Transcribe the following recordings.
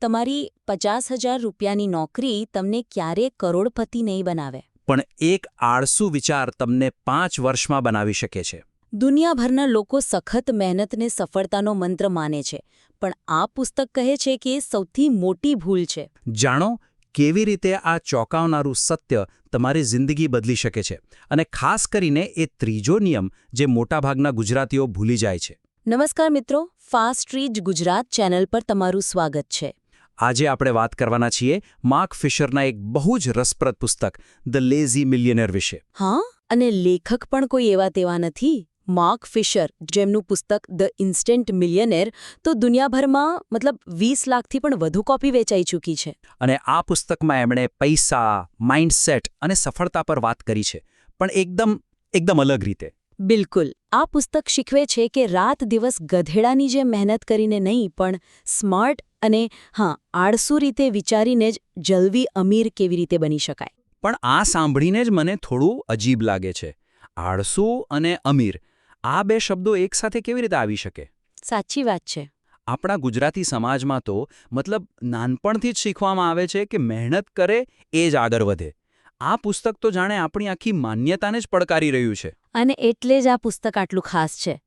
તમારી પચાસ હજાર રૂપિયાની નોકરી તમને ક્યારે કરોડપતિ નહીં બનાવે. પણ એક આળસુ વિચાર તમને પાંચ વર્ષમાં બનાવી શકે છે. દુનિયાભરના લોકો સખત મહેનતને સફળતાનો મંત્ર માને છે પણ આ પુસ્તક કહે છે કે એ સૌથી મોટી ભૂલ છે. જાણો કેવી રીતે આ ચોંકાવનારું સત્ય તમારી જિંદગી બદલી શકે છે અને ખાસ કરીને એ ત્રીજો નિયમ જે મોટાભાગના ગુજરાતીઓ ભૂલી જાય છે. નમસ્કાર મિત્રો ફાસ્ટ રીચ ગુજરાત ચેનલ પર તમારું સ્વાગત છે. આજે આપણે વાત કરવાના છીએ માર્ક ફિશરના એક બહુ જ રસપ્રદ પુસ્તક ધ લેઝી મિલિયનર વિશે. હા અને લેખક પણ કોઈ એવા તેવા નથી. માર્ક ફિશર જેમનું પુસ્તક ધ ઇન્સ્ટન્ટ મિલિયનેર તો દુનિયાભરમાં મતલબ વીસ લાખથી પણ વધુ કોપી વેચાઈ ચૂકી છે. અને આ પુસ્તકમાં એમણે પૈસા માઇન્ડસેટ અને સફળતા પર વાત કરી છે પણ એકદમ એકદમ અલગ રીતે. બિલકુલ. આ પુસ્તક શીખવે છે કે રાત દિવસ ગધેડાની જેમ મહેનત કરીને નહીં પણ સ્માર્ટ અને હા આળસુ રીતે વિચારીને જ જલ્દી અમીર કેવી રીતે બની શકાય? પણ આ સાંભળીને જ મને થોડું અજીબ લાગે છે. આળસુ અને અમીર આ બે શબ્દો એકસાથે કેવી રીતે આવી શકે? સાચી વાત છે. આપણા ગુજરાતી સમાજમાં તો મતલબ નાનપણથી જ શીખવામાં આવે છે કે મહેનત કરે એ જ આગળ વધે. આ પુસ્તક તો જાણે આપણી આખી માન્યતાને જ પડકારી રહ્યું છે. અને એટલે જ આ પુસ્તક આટલું ખાસ છે.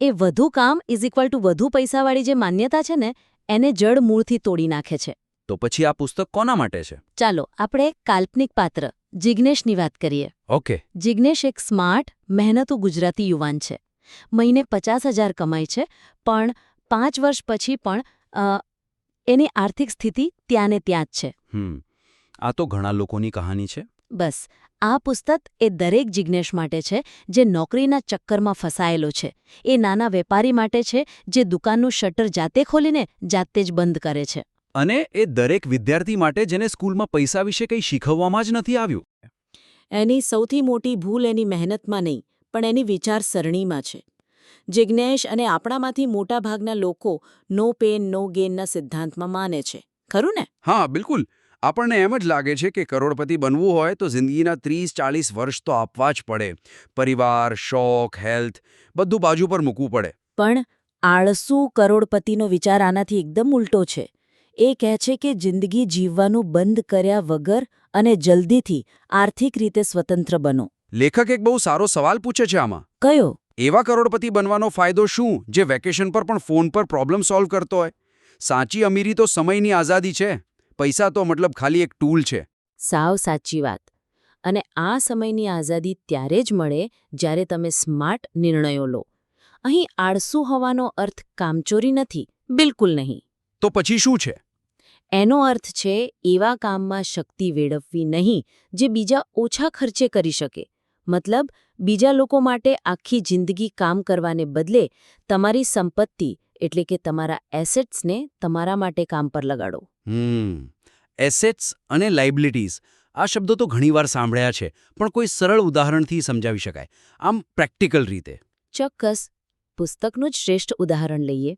એ વધુ કામ ઇઝ ઇક્વલ ટુ વધુ પૈસાવાળી જે માન્યતા છે ને એને જડ મૂળથી તોડી નાખે છે. તો પછી આ પુસ્તક કોના માટે છે? ચાલો આપણે કાલ્પનિક પાત્ર જિજ્ઞેશની વાત કરીએ. ઓકે. જિજ્ઞેશ એક સ્માર્ટ મહેનતુ ગુજરાતી યુવાન છે. મહિને પચાસ હજાર કમાય છે પણ પાંચ વર્ષ પછી પણ એની આર્થિક સ્થિતિ ત્યાં ને ત્યાં જ છે. આ તો ઘણા લોકોની કહાની છે. બસ આ પુસ્તક એ દરેક જિજ્ઞેશ માટે છે જે નોકરીના ચક્કરમાં ફસાયેલો છે. એ નાના વેપારી માટે છે જે દુકાનનું શટર જાતે ખોલીને જાતે જ બંધ કરે છે. અને એ દરેક વિદ્યાર્થી માટે જેને સ્કૂલમાં પૈસા વિશે કંઈ શીખવવામાં જ નથી આવ્યું? એની સૌથી મોટી ભૂલ એની મહેનતમાં નહીં પણ એની વિચારસરણીમાં છે. જિજ્ઞેશ અને આપણામાંથી મોટાભાગના લોકો નો પેન નો ગેનના સિદ્ધાંતમાં માને છે. ખરું ને? હા બિલકુલ. આપણને એમ જ લાગે છે કે કરોડપતિ બનવું હોય તો જિંદગીના ત્રીસ ચાલીસ વર્ષ તો આપવા જ પડે. પરિવાર શોખ હેલ્થ બધું બાજુ પર મૂકવું પડે. પણ આળસુ કરોડપતિનો વિચાર આનાથી એકદમ ઉલટો છે. એ કહે છે કે જિંદગી જીવવાનું બંધ કર્યા વગર અને જલ્દીથી આર્થિક રીતે સ્વતંત્ર બનો. લેખક એક બહુ સારો સવાલ પૂછે છે આમાં. કયો? એવા કરોડપતિ બનવાનો ફાયદો શું? જે વેકેશન પર પણ ફોન પર પ્રોબ્લેમ સોલ્વ કરતો હોય? સાચી અમીરી તો સમયની આઝાદી છે. પૈસા તો મતલબ ખાલી એક ટૂલ છે. સાવ સાચી વાત. અને આ સમયની આઝાદી ત્યારે જ મળે જ્યારે તમે સ્માર્ટ નિર્ણયો લો. અહીં આળસુ હોવાનો અર્થ કામચોરી નથી બિલકુલ નહીં. તો પછી શું છે? એનો અર્થ છે એવા કામમાં શક્તિ વેડવવી નહીં જે બીજા ઓછા ખર્ચે કરી શકે. મતલબ બીજા લોકો માટે આખી જિંદગી કામ કરવાને બદલે તમારી સંપત્તિ એટલે કે તમારા એસેટ્સને તમારા માટે કામ પર લગાડો. હમ. એસેટ્સ અને લાઇબિલિટીઝ આ શબ્દો તો ઘણીવાર સાંભળ્યા છે પણ કોઈ સરળ ઉદાહરણથી સમજાવી શકાય. આમ પ્રેક્ટિકલ રીતે. ચોક્કસ. પુસ્તકનું જ શ્રેષ્ઠ ઉદાહરણ લઈએ.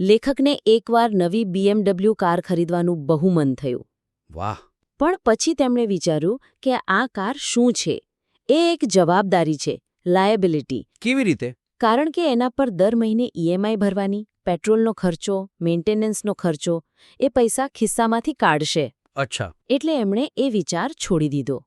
લેખકને એકવાર નવી બીએમડબલ્યુ કાર ખરીદવાનું બહુ મન થયું. વાહ. પણ પછી તેમણે વિચાર્યું કે આ કાર શું છે? એ એક જવાબદારી છે લાયબિલિટી. કેવી રીતે? કારણ કે એના પર દર મહિને ઈએમઆઈ ભરવાની પેટ્રોલનો ખર્ચો મેન્ટેનન્સનો ખર્ચો એ પૈસા ખિસ્સામાંથી કાઢશે. અચ્છા. એટલે એમણે એ વિચાર છોડી દીધો.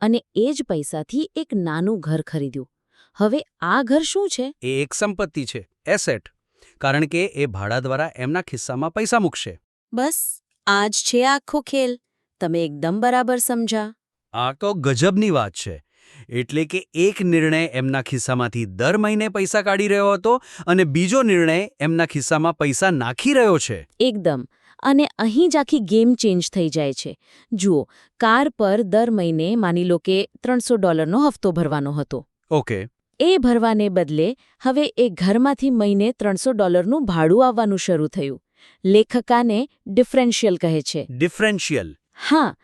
અને એ જ પૈસાથી એક નાનું ઘર ખરીદ્યું. હવે આ ઘર શું છે? એ એક સંપત્તિ છે એસેટ. કારણ કે એ ભાડા દ્વારા એમના ખિસ્સામાં પૈસા મૂકશે. બસ આ જ છે આખો ખેલ. તમે એકદમ બરાબર સમજા આ તો ગજબની વાત છે. એટલે કે એક નિર્ણય એમના ખિસ્સામાંથી દર મહિને પૈસા કાઢી રહ્યો હતો અને બીજો નિર્ણય એમના ખિસ્સામાં પૈસા નાખી રહ્યો છે. એકદમ. અને અહીં જ આખી ગેમ ચેન્જ થઈ જાય છે. જુઓ કાર પર દર મહિને માની લો કે ત્રણસો ડોલરનો હફતો ભરવાનો હતો. ઓકે. એ ભરવાને બદલે હવે એ ઘરમાંથી મહિને ત્રણસો ડોલરનું ભાડું આવવાનું શરૂ થયું. લેખકાને ડિફરન્શિયલ કહે છે. ડિફરન્શિયલ. હા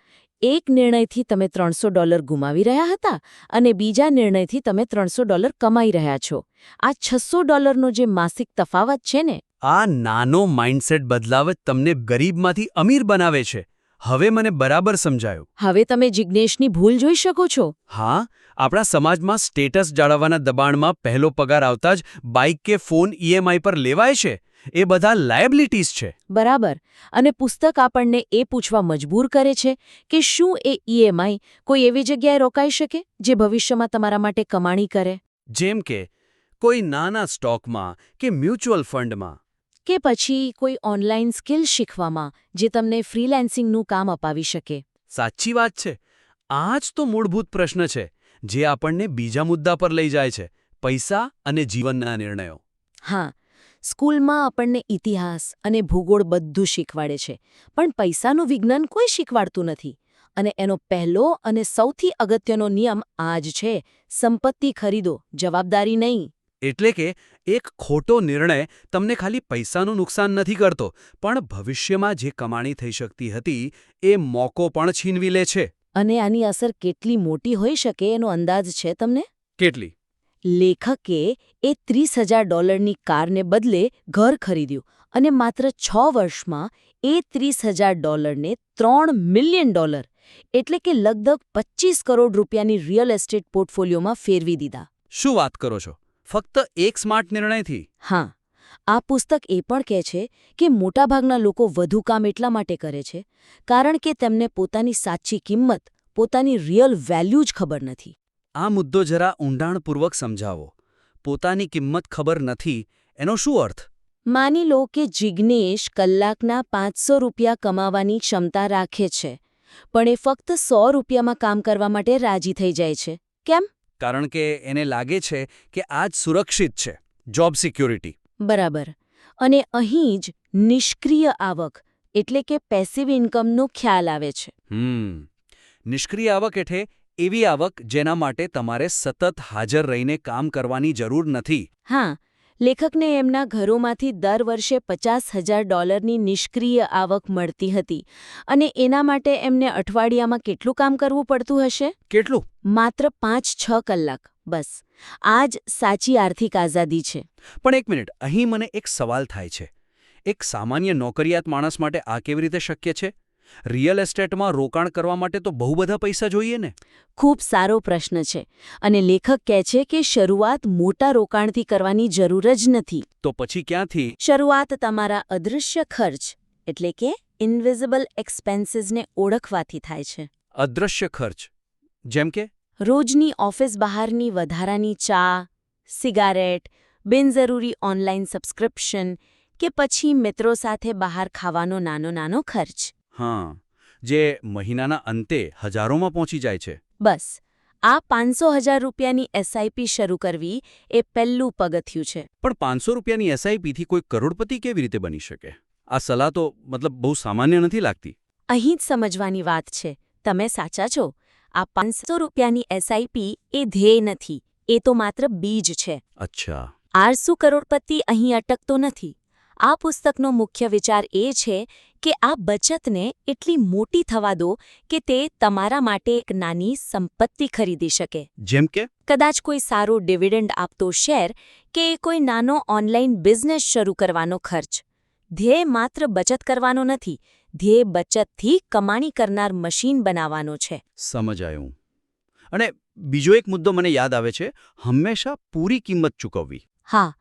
એક નિર્ણયથી તમે ત્રણસો ડોલર ગુમાવી રહ્યા હતા અને બીજા નિર્ણયથી તમે ત્રણસો ડોલર કમાઈ રહ્યા છો. આ છસો ડોલરનો જે માસિક તફાવત છે ને? આ નાનો માઇન્ડસેટ બદલાવ તમને ગરીબમાંથી અમીર બનાવે છે. હવે મને બરાબર સમજાયું. હવે તમે જિજ્ઞેશની ભૂલ જોઈ શકો છો. હા આપણા સમાજમાં સ્ટેટસ જાળવવાના દબાણમાં પહેલો પગાર આવતા જ બાઇક કે ફોન ઈએમઆઈ પર લેવાય છે. એ બધા લાયબિલિટીઝ છે. બરાબર. અને પુસ્તક આપણને એ પૂછવા મજબૂર કરે છે કે શું એ ઈએમઆઈ કોઈ એવી જગ્યાએ રોકાઈ શકે જે ભવિષ્યમાં તમારા માટે કમાણી કરે? જેમ કે કોઈ નાના સ્ટોકમાં કે મ્યુચ્યુઅલ ફંડમાં. કે પછી કોઈ ઓનલાઈન સ્કિલ શીખવામાં જે તમને ફ્રીલેન્સિંગનું કામ અપાવી શકે. સાચી વાત છે. આ જ તો મૂળભૂત પ્રશ્ન છે જે આપણને બીજા મુદ્દા પર લઈ જાય છે પૈસા અને જીવનના નિર્ણયો. હા સ્કૂલમાં આપણને ઇતિહાસ અને ભૂગોળ બધું શીખવાડે છે. પણ પૈસાનું વિજ્ઞાન કોઈ શીખવાડતું નથી. અને એનો પહેલો અને સૌથી અગત્યનો નિયમ આ જ છે સંપત્તિ ખરીદો જવાબદારી નહીં. એટલે કે એક ખોટો નિર્ણય તમને ખાલી પૈસાનું નુકસાન નથી કરતો પણ ભવિષ્યમાં જે કમાણી થઈ શકતી હતી એ મોકો પણ છીનવી લે છે. અને આની અસર કેટલી મોટી હોઈ શકે એનો અંદાજ છે તમને? કેટલી? લેખકે એ ત્રીસ હજાર ડોલરની કારને બદલે ઘર ખરીદ્યું અને માત્ર છ વર્ષમાં એ ત્રીસ હજાર ડોલરને ત્રણ મિલિયન ડોલર એટલે કે લગભગ પચીસ કરોડ રૂપિયાની રિયલ એસ્ટેટ પોર્ટફોલિયોમાં ફેરવી દીધા. શું વાત કરો છો? ફક્ત એક સ્માર્ટ નિર્ણયથી? હા. આ પુસ્તક એ પણ કહે છે કે મોટાભાગના લોકો વધુ કામ એટલા માટે કરે છે કારણ કે તેમને પોતાની સાચી કિંમત પોતાની રિયલ વેલ્યુ જ ખબર નથી. આ મુદ્દો જરા ઊંડાણપૂર્વક સમજાવો. પોતાની કિંમત ખબર નથી એનો શું અર્થ? માની લો કે જિજ્ઞેશ કલાકના પાંચસો રૂપિયા કમાવાની ક્ષમતા રાખે છે પણ એ ફક્ત સો રૂપિયામાં કામ કરવા માટે રાજી થઈ જાય છે. કેમ? કારણ કે એને લાગે છે કે આ જ સુરક્ષિત છે જોબ સિક્યોરિટી. બરાબર. અને અહીં જ નિષ્ક્રિય આવક એટલે કે પેસિવ ઇન્કમનો ખ્યાલ આવે છે. હમ. નિષ્ક્રિય આવક એટલે એવી આવક જેના માટે તમારે સતત હાજર રહીને કામ કરવાની જરૂર નથી. હા લેખકને એમના ઘરોમાંથી દર વર્ષે પચાસ હજાર ડોલરની નિષ્ક્રિય આવક મળતી હતી અને એના માટે એમને અઠવાડિયામાં કેટલું કામ કરવું પડતું હશે? કેટલું? માત્ર પાંચ છ કલાક બસ. આ જ સાચી આર્થિક આઝાદી છે. પણ એક મિનિટ અહીં મને એક સવાલ થાય છે. એક સામાન્ય નોકરિયાત માણસ માટે આ કેવી રીતે શક્ય છે? રિયલ એસ્ટેટમાં રોકાણ કરવા માટે તો બહુ બધા પૈસા જોઈએ ને? ખૂબ સારો પ્રશ્ન છે અને લેખક કહે છે કે શરૂઆત મોટા રોકાણથી કરવાની જરૂર જ નથી. તો પછી ક્યાંથી? શરૂઆત તમારા અદૃશ્ય ખર્ચ એટલે કે ઇન્વિઝિબલ એક્સપેન્સીસને ઓળખવાથી થાય છે. અદૃશ્ય ખર્ચ. જેમ કે? રોજની ઓફિસ બહારની વધારાની ચા સિગારેટ બિનજરૂરી ઓનલાઈન સબસ્ક્રિપ્શન કે પછી મિત્રો સાથે બહાર ખાવાનો નાનો નાનો ખર્ચ. હા જે મહિનાના અંતે હજારોમાં પહોંચી જાય છે. બસ આ પાંચસો હજાર રૂપિયાની એસઆઈપી શરૂ કરવી એ પહેલું પગથિયું છે. પણ પાંચસો રૂપિયાની એસઆઈપીથી કોઈ કરોડપતિ કેવી રીતે બની શકે? આ સલાહ તો મતલબ બહુ સામાન્ય નથી લાગતી. અહીં જ સમજવાની વાત છે. તમે સાચા છો. આ પાંચસો રૂપિયાની એસઆઈપી એ ધ્યેય નથી. એ તો માત્ર બીજ છે. અચ્છા. આરસુ કરોડપતિ અહીં અટકતો નથી. આ પુસ્તકનો મુખ્ય વિચાર એ છે કે આ બચતને એટલી મોટી થવા દો કે તે તમારા માટે એક નાની સંપત્તિ ખરીદી શકે. જેમ કે? કદાચ કોઈ સારો ડિવિડન્ડ આપતો શેર કે કોઈ નાનો ઓનલાઈન બિઝનેસ શરૂ કરવાનો ખર્ચ. ધ્યેય માત્ર બચત કરવાનો નથી ધ્યેય બચતથી કમાણી કરનાર મશીન બનાવવાનો છે. સમજાયું અને બીજો એક મુદ્દો મને યાદ આવે છે હંમેશા પૂરી કિંમત ચૂકવવી. હા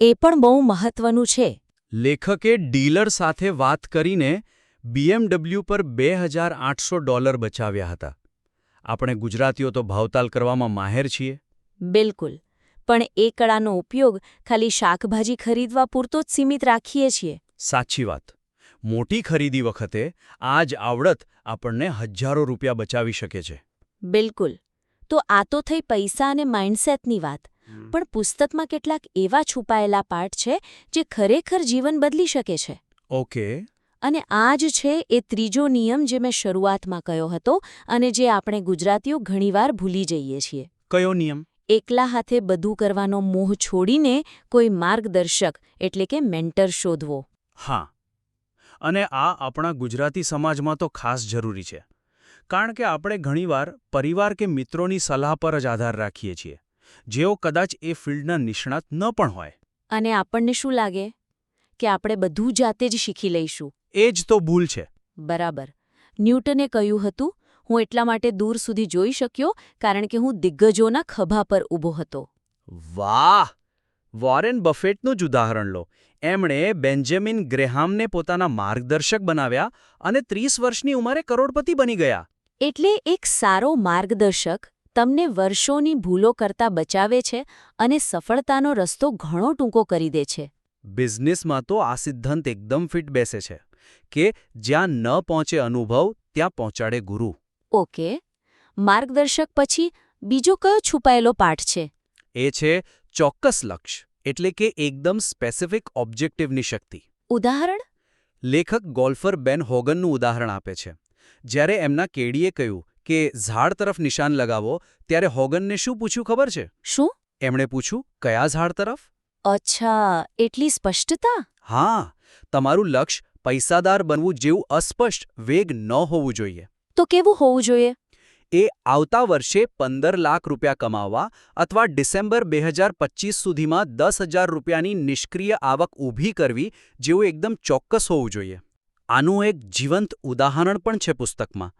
એ પણ બહુ મહત્વનું છે. લેખકે ડીલર સાથે વાત કરીને બીએમડબલ્યુ પર બે હજાર આઠસો ડોલર બચાવ્યા હતા. આપણે ગુજરાતીઓ તો ભાવતાલ કરવામાં માહેર છીએ. બિલકુલ. પણ એ કળાનો ઉપયોગ ખાલી શાકભાજી ખરીદવા પૂરતો જ સીમિત રાખીએ છીએ. સાચી વાત. મોટી ખરીદી વખતે આ જ આવડત આપણને હજારો રૂપિયા બચાવી શકે છે. બિલકુલ. તો આ તો થઈ પૈસા અને માઇન્ડસેટની વાત. પણ પુસ્તકમાં કેટલાક એવા છુપાયેલા પાઠ છે જે ખરેખર જીવન બદલી શકે છે. ઓકે. અને આ જ છે એ ત્રીજો નિયમ જે મેં શરૂઆતમાં કહ્યો હતો અને જે આપણે ગુજરાતીઓ ઘણીવાર ભૂલી જઈએ છીએ. કયો નિયમ? એકલા હાથે બધું કરવાનો મોહ છોડીને કોઈ માર્ગદર્શક એટલે કે મેન્ટર શોધવો. હા. અને આ આપણા ગુજરાતી સમાજમાં તો ખાસ જરૂરી છે. કારણ કે આપણે ઘણીવાર પરિવાર કે મિત્રોની સલાહ પર જ આધાર રાખીએ છીએ. જેઓ કદાચ એ ફિલ્ડના નિષ્ણાત ન પણ હોય. અને આપણને શું લાગે? કે આપણે બધું જાતે જ શીખી લઈશું. એ જ તો ભૂલ છે. બરાબર. ન્યૂટને કહ્યું હતું હું એટલા માટે દૂર સુધી જોઈ શક્યો કારણ કે હું દિગ્ગજોના ખભા પર ઊભો હતો. વાહ! વોરેન બફેટનું જ ઉદાહરણ લો. એમણે બેન્જામિન ગ્રેહામને પોતાના માર્ગદર્શક બનાવ્યા અને ત્રીસ વર્ષની ઉંમરે કરોડપતિ બની ગયા. એટલે એક સારો માર્ગદર્શક તમને વર્ષોની ભૂલો કરતા બચાવે છે અને સફળતાનો રસ્તો ઘણો ટૂંકો કરી દે છે. બિઝનેસમાં તો આ સિદ્ધાંત એકદમ ફિટ બેસે છે કે જ્યાં ન પહોંચે અનુભવ ત્યાં પહોંચાડે ગુરુ. ઓકે માર્ગદર્શક પછી બીજો કયો છુપાયેલો પાઠ છે? એ છે ચોક્કસ લક્ષ્ય એટલે કે એકદમ સ્પેસિફિક ઓબ્જેક્ટિવની શક્તિ. ઉદાહરણ? લેખક ગોલ્ફર બેન હોગનનું ઉદાહરણ આપે છે. જ્યારે એમના કેડીએ કહ્યું કે ઝાડ તરફ નિશાન લગાવો ત્યારે હોગનને શું પૂછ્યું ખબર છે? શું? એમણે પૂછ્યું કયા ઝાડ તરફ? અચ્છા એટલી સ્પષ્ટતા? હા તમારું લક્ષ્ય પૈસાદાર બનવું જેવું અસ્પષ્ટ વેગ ન હોવું જોઈએ. તો કેવું હોવું જોઈએ? એ આવતા વર્ષે પંદર લાખ રૂપિયા કમાવવા અથવા ડિસેમ્બર બે હજાર પચીસ સુધીમાં દસ હજાર રૂપિયાની નિષ્ક્રિય આવક ઊભી કરવી જેવું એકદમ ચોક્કસ હોવું જોઈએ. આનું એક જીવંત ઉદાહરણ પણ છે પુસ્તકમાં.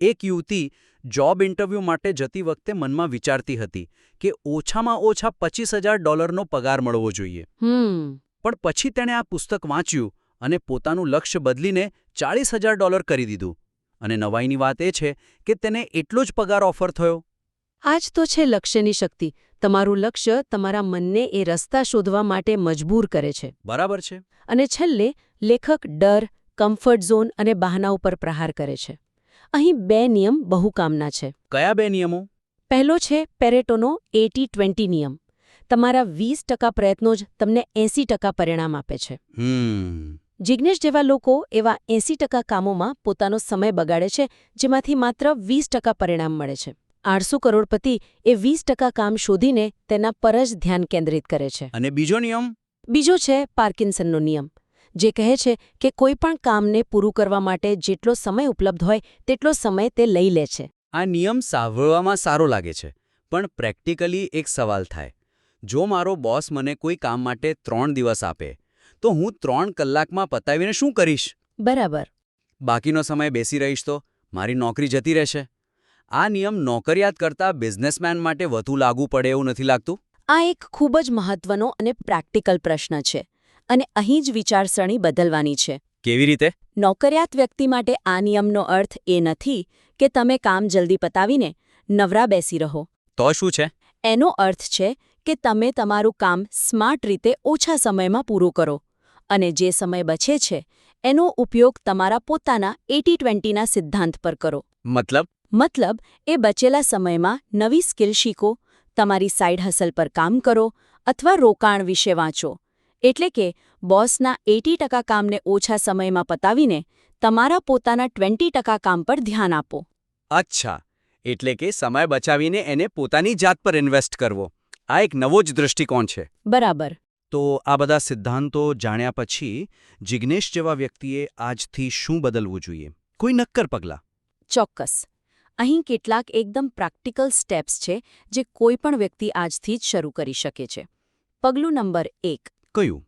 એક યુવતી જોબ ઇન્ટરવ્યૂ માટે જતી વખતે મનમાં વિચારતી હતી કે ઓછામાં ઓછા પચીસ હજાર ડોલરનો પગાર મળવો જોઈએ. હમ. પણ પછી તેણે આ પુસ્તક વાંચ્યું અને પોતાનું લક્ષ્ય બદલીને ચાળીસ હજાર ડોલર કરી દીધું. અને નવાઈની વાત એ છે કે તેને એટલો જ પગાર ઓફર થયો. આ જ તો છે લક્ષ્યની શક્તિ. તમારું લક્ષ્ય તમારા મનને એ રસ્તા શોધવા માટે મજબૂર કરે છે. બરાબર છે. અને છેલ્લે લેખક ડર કમ્ફર્ટ ઝોન અને બહાના ઉપર પ્રહાર કરે છે. અહીં બે નિયમ બહુકામના છે. કયા બે નિયમો? પહેલો છે પેરેટોનો એટી ટ્વેન્ટી નિયમ. તમારા વીસ ટકા પ્રયત્નો જ તમને એંસી ટકા પરિણામ આપે છે. જિજ્ઞેશ જેવા લોકો એવા એંસી ટકા કામોમાં પોતાનો સમય બગાડે છે જેમાંથી માત્ર વીસ ટકા પરિણામ મળે છે. આઠસો કરોડપતિ એ વીસ ટકા કામ શોધીને તેના પર જ ધ્યાન કેન્દ્રિત કરે છે. અને બીજો નિયમ? બીજો છે પાર્કિન્સનનો નિયમ. જે કહે છે કે કોઈ પણ કામને પૂરું કરવા માટે જેટલો સમય ઉપલબ્ધ હોય તેટલો સમય તે લઈ લે છે. આ નિયમ સાંભળવામાં સારો લાગે છે પણ પ્રેક્ટિકલી એક સવાલ થાય. જો મારો બોસ મને કોઈ કામ માટે ત્રણ દિવસ આપે તો હું ત્રણ કલાકમાં પતાવીને શું કરીશ? બરાબર. બાકીનો સમય બેસી રહીશ તો? મારી નોકરી જતી રહેશે. આ નિયમ નોકરિયાત કરતાં બિઝનેસમેન માટે વધુ લાગુ પડે એવું નથી લાગતું? આ એક ખૂબ જ મહત્વનો અને પ્રેક્ટિકલ પ્રશ્ન છે. અને અહીં જ વિચારસરણી બદલવાની છે. કેવી રીતે? નોકરિયાત વ્યક્તિ માટે આ નિયમનો અર્થ એ નથી કે તમે કામ જલ્દી પતાવીને નવરા બેસી રહો. તો શું છે? એનો અર્થ છે કે તમે તમારું કામ સ્માર્ટ રીતે ઓછા સમયમાં પૂરું કરો અને જે સમય બચે છે એનો ઉપયોગ તમારા પોતાના એટી ટ્વેન્ટીના સિદ્ધાંત પર કરો. મતલબ? મતલબ એ બચેલા સમયમાં નવી સ્કિલ શીખો તમારી સાઇડ હસલ પર કામ કરો અથવા રોકાણ વિશે વાંચો. એટલે કે બોસના એટી ટકા કામને ઓછા સમયમાં પતાવીને તમારા પોતાના ટ્વેન્ટી ટકા કામ પર ધ્યાન આપો. અચ્છા એટલે કે સમય બચાવીને એને પોતાની જાત પર ઇન્વેસ્ટ કરવો. આ એક નવો જ દૃષ્ટિકોણ છે. બરાબર. તો આ બધા સિદ્ધાંતો જાણ્યા પછી જિજ્ઞેશ જેવા વ્યક્તિએ આજથી શું બદલવું જોઈએ? કોઈ નક્કર પગલાં? ચોક્કસ. અહીં કેટલાક એકદમ પ્રેક્ટિકલ સ્ટેપ્સ છે જે કોઈ પણ વ્યક્તિ આજથી જ શરૂ કરી શકે છે. પગલું નંબર એક. કયું?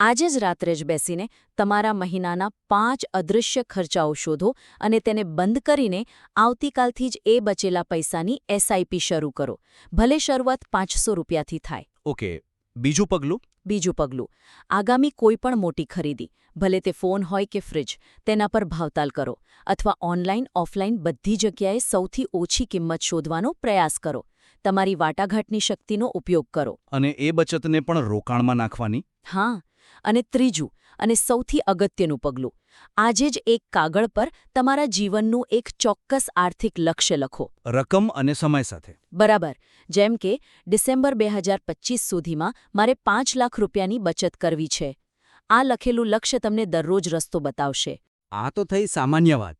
આજે જ રાત્રે જ બેસીને તમારા મહિનાના પાંચ અદૃશ્ય ખર્ચાઓ શોધો અને તેને બંધ કરીને આવતીકાલથી જ એ બચેલા પૈસાની એસઆઈપી શરૂ કરો. ભલે શરૂઆત પાંચસો રૂપિયાથી થાય. ઓકે બીજું પગલું? બીજું પગલું. આગામી કોઈપણ મોટી ખરીદી ભલે તે ફોન હોય કે ફ્રિજ તેના પર ભાવતાલ કરો અથવા ઓનલાઈન ઓફલાઈન બધી જગ્યાએ સૌથી ઓછી કિંમત શોધવાનો પ્રયાસ કરો. તમારી વાટાઘાટની શક્તિનો ઉપયોગ કરો. અને એ બચતને પણ રોકાણમાં નાખવાની? હા અને ત્રીજું અને સૌથી અગત્યનું પગલું આજે જ એક કાગળ પર તમારા જીવનનું એક ચોક્કસ આર્થિક લક્ષ્ય લખો. રકમ અને સમય સાથે. બરાબર જેમ કે ડિસેમ્બર બે સુધીમાં મારે પાંચ લાખ રૂપિયાની બચત કરવી છે. આ લખેલું લક્ષ્ય તમને દરરોજ રસ્તો બતાવશે. આ તો થઈ સામાન્ય વાત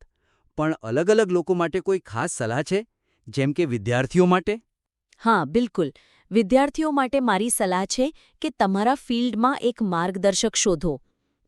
પણ અલગ અલગ લોકો માટે કોઈ ખાસ સલાહ છે? જેમ કે વિદ્યાર્થીઓ માટે? હા બિલકુલ. વિદ્યાર્થીઓ માટે મારી સલાહ છે કે તમારા ફિલ્ડમાં એક માર્ગદર્શક શોધો.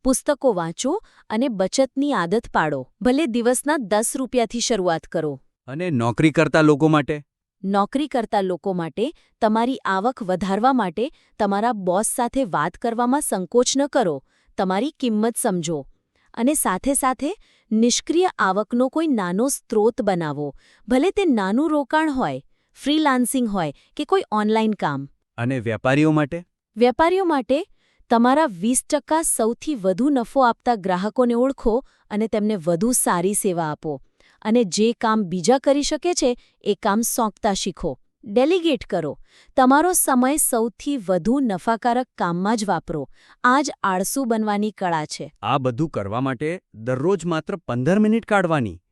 પુસ્તકો વાંચો અને બચતની આદત પાડો. ભલે દિવસના દસ રૂપિયાથી શરૂઆત કરો. અને નોકરી કરતા લોકો માટે? નોકરી કરતા લોકો માટે તમારી આવક વધારવા માટે તમારા બોસ સાથે વાત કરવામાં સંકોચ ન કરો. તમારી કિંમત સમજો. અને સાથે સાથે નિષ્ક્રિય આવકનો કોઈ નાનો સ્ત્રોત બનાવો. ભલે તે નાનું રોકાણ હોય ફ્રીલાન્સિંગ હોય કે કોઈ ઓનલાઈન કામ. અને વેપારીઓ માટે? વેપારીઓ માટે તમારા વીસ ટકા સૌથી વધુ નફો આપતા ગ્રાહકોને ઓળખો અને તેમને વધુ સારી સેવા આપો. અને જે કામ બીજા કરી શકે છે એ કામ સોંપતા શીખો. ડેલિગેટ કરો. તમારો સમય સૌથી વધુ નફાકારક કામમાં જ વાપરો. આ જ આળસુ બનવાની કળા છે. આ બધું કરવા માટે દરરોજ માત્ર પંદર મિનિટ કાઢવાની.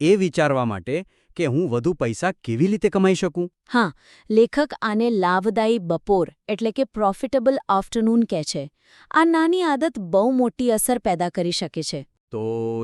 એ વિચારવા માટે કે હું વધુ પૈસા કેવી રીતે કમાઈ શકું? હા લેખક આને લાભદાયી બપોર એટલે કે પ્રોફિટેબલ આફ્ટરનૂન કહે છે. આ નાની આદત બહુ મોટી અસર પેદા કરી શકે છે. તો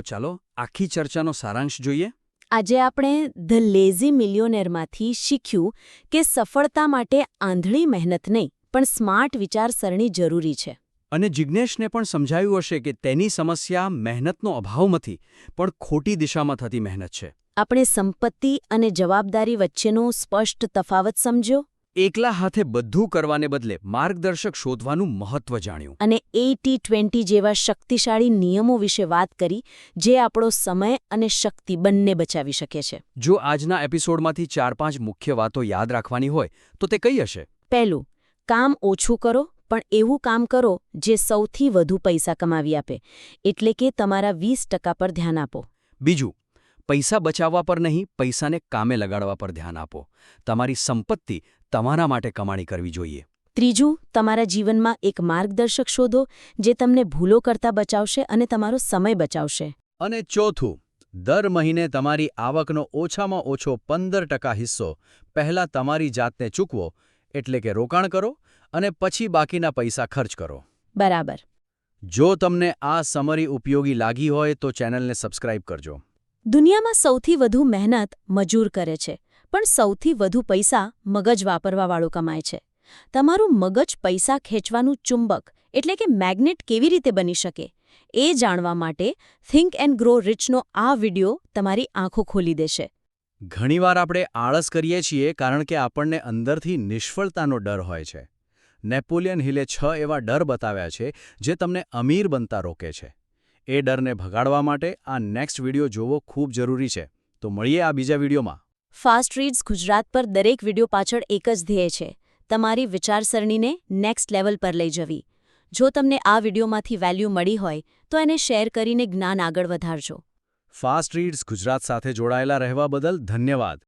ચાલો આખી ચર્ચાનો સારાંશ જોઈએ. આજે આપણે ધ લેઝી મિલિયોનેરમાંથી શીખ્યું કે સફળતા માટે આંધળી મહેનત નહીં પણ સ્માર્ટ વિચારસરણી જરૂરી છે. અને જિજ્ઞેશને પણ સમજાયું હશે કે તેની સમસ્યા મહેનતનો અભાવ નથી પણ ખોટી દિશામાં થતી મહેનત છે. આપણે સંપત્તિ અને જવાબદારી વચ્ચેનો સ્પષ્ટ તફાવત સમજ્યો એકલા હાથે બધું કરવાને બદલે માર્ગદર્શક શોધવાનું મહત્વ જાણ્યું. અને એટી ટ્વેન્ટી જેવા શક્તિશાળી નિયમો વિશે વાત કરી જે આપણો સમય અને શક્તિ બંને બચાવી શકે છે. જો આજના એપિસોડમાંથી ચાર પાંચ મુખ્ય વાતો યાદ રાખવાની હોય તો તે કઈ હશે? પહેલું કામ ઓછું કરો પણ એવું કામ કરો જે સૌથી વધુ પૈસા કમાવી આપે એટલે કે તમારા વીસ ટકા પર ધ્યાન આપો. બીજું પૈસા બચાવવા પર નહીં પૈસાને કામે લગાડવા પર ધ્યાન આપો. તમારી સંપત્તિ તમારા માટે કમાણી કરવી જોઈએ. ત્રીજું તમારા જીવનમાં એક માર્ગદર્શક શોધો જે તમને ભૂલો કરતા બચાવશે અને તમારો સમય બચાવશે. અને ચોથું દર મહિને તમારી આવકનો ઓછામાં ઓછો પંદર ટકા હિસ્સો પહેલાં તમારી જાતને ચૂકવો એટલે કે રોકાણ કરો અને પછી બાકીના પૈસા ખર્ચ કરો. બરાબર. જો તમને આ સમરી ઉપયોગી લાગી હોય તો ચેનલને સબસ્ક્રાઇબ કરજો. દુનિયામાં સૌથી વધુ મહેનત મજૂર કરે છે, પણ સૌથી વધુ પૈસા મગજ વાપરવાવાળું કમાય છે. તમારું મગજ પૈસા ખેંચવાનું ચુંબક, એટલે કે મેગ્નેટ કેવી રીતે બની શકે, એ જાણવા માટે થિંક એન્ડ ગ્રો રિચનો આ વિડિયો તમારી આંખો ખોલી દેશે. ઘણીવાર આપણે આળસ કરીએ છીએ કારણ કે આપણને અંદરથી નિષ્ફળતાનો ડર હોય છે. નેપોલિયન હિલે છ એવા ડર બતાવ્યા છે જે તમને અમીર બનતા રોકે છે. એ ડરને ભગાડવા માટે આ નેક્સ્ટ વીડિયો જોવો ખૂબ જરૂરી છે. તો મળીએ આ બીજા વિડીયોમાં. ફાસ્ટ રીડ્સ ગુજરાત પર દરેક વીડિયો પાછળ એક જ ધ્યેય છે. તમારી વિચારસરણીને નેક્સ્ટ લેવલ પર લઈ જવી. જો તમને આ વિડીયોમાંથી વેલ્યુ મળી હોય તો એને શેર કરીને જ્ઞાન આગળ વધારજો. ફાસ્ટ રીડ્સ ગુજરાત સાથે જોડાયેલા રહેવા બદલ ધન્યવાદ.